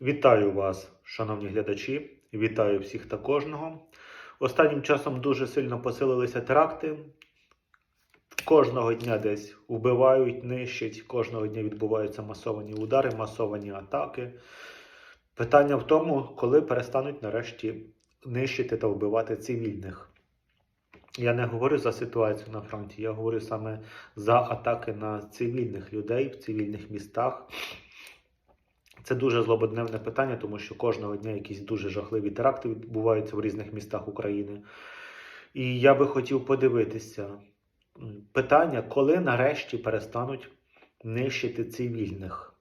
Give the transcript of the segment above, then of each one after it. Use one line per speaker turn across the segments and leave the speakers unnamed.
Вітаю вас, шановні глядачі. Вітаю всіх та кожного. Останнім часом дуже сильно посилилися теракти. Кожного дня десь вбивають, нищать, кожного дня відбуваються масовані удари, масовані атаки. Питання в тому, коли перестануть нарешті нищити та вбивати цивільних. Я не говорю за ситуацію на фронті, я говорю саме за атаки на цивільних людей в цивільних містах. Це дуже злободневне питання, тому що кожного дня якісь дуже жахливі теракти відбуваються в різних містах України. І я би хотів подивитися питання, коли нарешті перестануть нищити цивільних.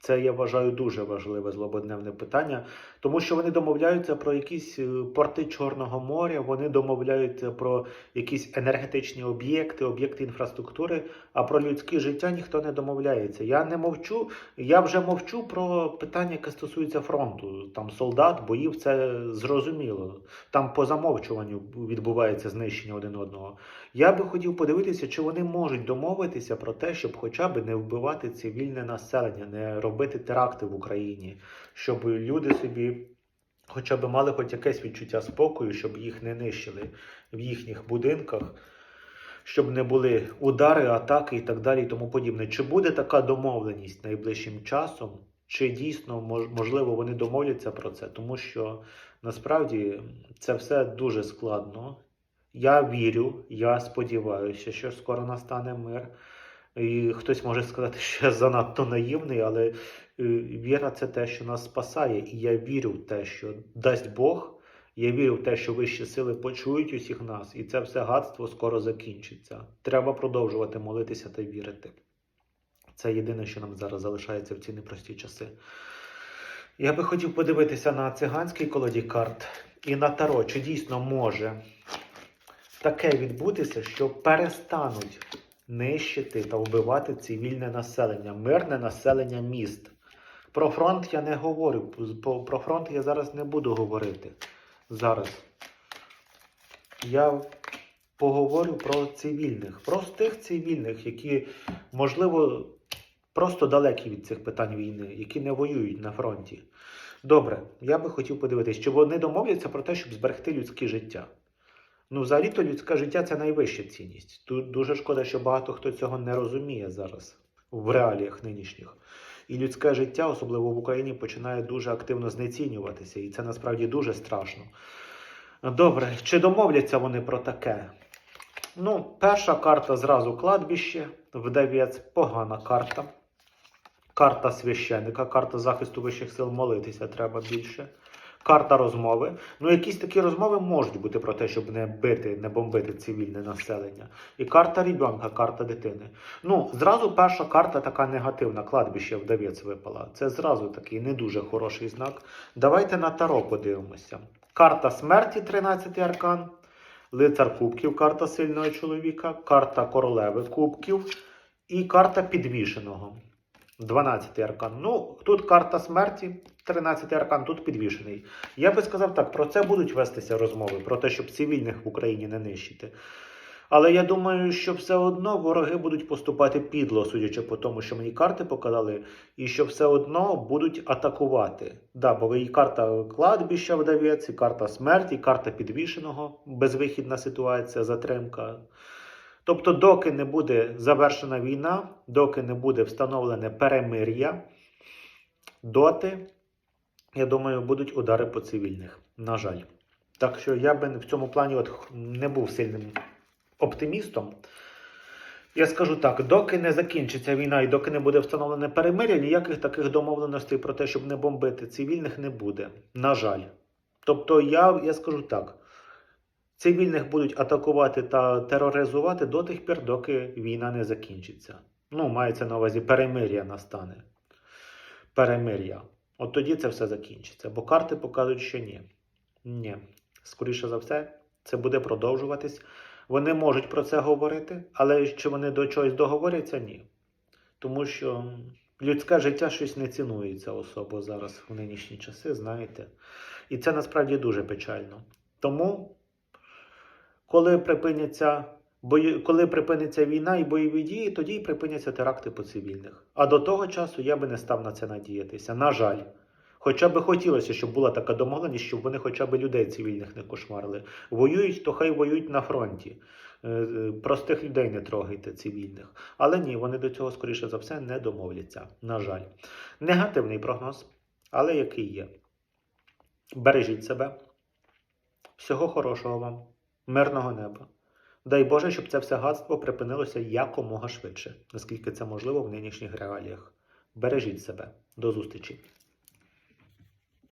Це я вважаю дуже важливе злободневне питання, тому що вони домовляються про якісь е, порти Чорного моря, вони домовляються про якісь енергетичні об'єкти, об'єкти інфраструктури, а про людське життя ніхто не домовляється. Я не мовчу, я вже мовчу про питання, яке стосується фронту. Там солдат, боїв, це зрозуміло. Там по замовчуванню відбувається знищення один одного. Я би хотів подивитися, чи вони можуть домовитися про те, щоб хоча б не вбивати цивільне населення, не робити теракти в Україні, щоб люди собі хоча б мали хоч якесь відчуття спокою, щоб їх не нищили в їхніх будинках, щоб не були удари, атаки і так далі, і тому подібне. Чи буде така домовленість найближчим часом? Чи дійсно можливо вони домовляться про це? Тому що насправді це все дуже складно. Я вірю, я сподіваюся, що скоро настане мир. І хтось може сказати, що я занадто наївний, але е, віра це те, що нас спасає. І я вірю в те, що дасть Бог. Я вірю в те, що вищі сили почують усіх нас, і це все гадство скоро закінчиться. Треба продовжувати молитися та вірити. Це єдине, що нам зараз залишається в ці непрості часи. Я би хотів подивитися на циганський колоді карт і на таро, чи дійсно може таке відбутися, що перестануть нищити та вбивати цивільне населення, мирне населення міст. Про фронт я не говорю. Про- фронт я зараз не буду говорити. Зараз. Я поговорю про цивільних, про тих цивільних, які, можливо, просто далекі від цих питань війни, які не воюють на фронті. Добре, я би хотів подивитися, чи вони домовляться про те, щоб зберегти людське життя. Ну, взагалі-то людське життя це найвища цінність. Тут дуже шкода, що багато хто цього не розуміє зараз в реаліях нинішніх. І людське життя, особливо в Україні, починає дуже активно знецінюватися, і це насправді дуже страшно. Добре, чи домовляться вони про таке? Ну, перша карта зразу кладбище, вдавець, погана карта. Карта священника, карта захисту вищих сил молитися треба більше. Карта розмови. Ну, якісь такі розмови можуть бути про те, щоб не бити, не бомбити цивільне населення. І карта ребенка, карта дитини. Ну, зразу перша карта така негативна, кладбище вдавець випала. Це зразу такий не дуже хороший знак. Давайте на таро подивимося. Карта смерті, 13 аркан. Лицар кубків, карта сильного чоловіка, карта королеви кубків і карта підвішеного. 12 аркан. Ну, тут карта смерті, 13 аркан, тут підвішений. Я би сказав так, про це будуть вестися розмови, про те, щоб цивільних в Україні не нищити. Але я думаю, що все одно вороги будуть поступати підло, судячи по тому, що мені карти показали, і що все одно будуть атакувати. Да, бо і карта кладбища вдавець, і карта смерті, і карта підвішеного, безвихідна ситуація, затримка. Тобто, доки не буде завершена війна, доки не буде встановлене перемир'я, доти, я думаю, будуть удари по цивільних. На жаль. Так що я би в цьому плані от не був сильним оптимістом. Я скажу так: доки не закінчиться війна і доки не буде встановлене перемир'я, ніяких таких домовленостей про те, щоб не бомбити цивільних, не буде. На жаль. Тобто, я, я скажу так. Цивільних будуть атакувати та тероризувати до тих пір, доки війна не закінчиться. Ну, мається на увазі перемир'я настане. Перемир'я. От тоді це все закінчиться. Бо карти показують, що ні. Ні. Скоріше за все, це буде продовжуватись. Вони можуть про це говорити, але чи вони до чогось договоряться? Ні. Тому що людське життя щось не цінується особо зараз в нинішні часи, знаєте. І це насправді дуже печально. Тому коли припиняться Бо коли припиниться війна і бойові дії, тоді й припиняться теракти по цивільних. А до того часу я би не став на це надіятися. На жаль. Хоча би хотілося, щоб була така домовленість, щоб вони хоча б людей цивільних не кошмарили. Воюють, то хай воюють на фронті. Е, е, Простих людей не трогайте цивільних. Але ні, вони до цього, скоріше за все, не домовляться. На жаль. Негативний прогноз, але який є. Бережіть себе. Всього хорошого вам, мирного неба. Дай Боже, щоб це все гадство припинилося якомога швидше, наскільки це можливо в нинішніх реаліях. Бережіть себе. До зустрічі!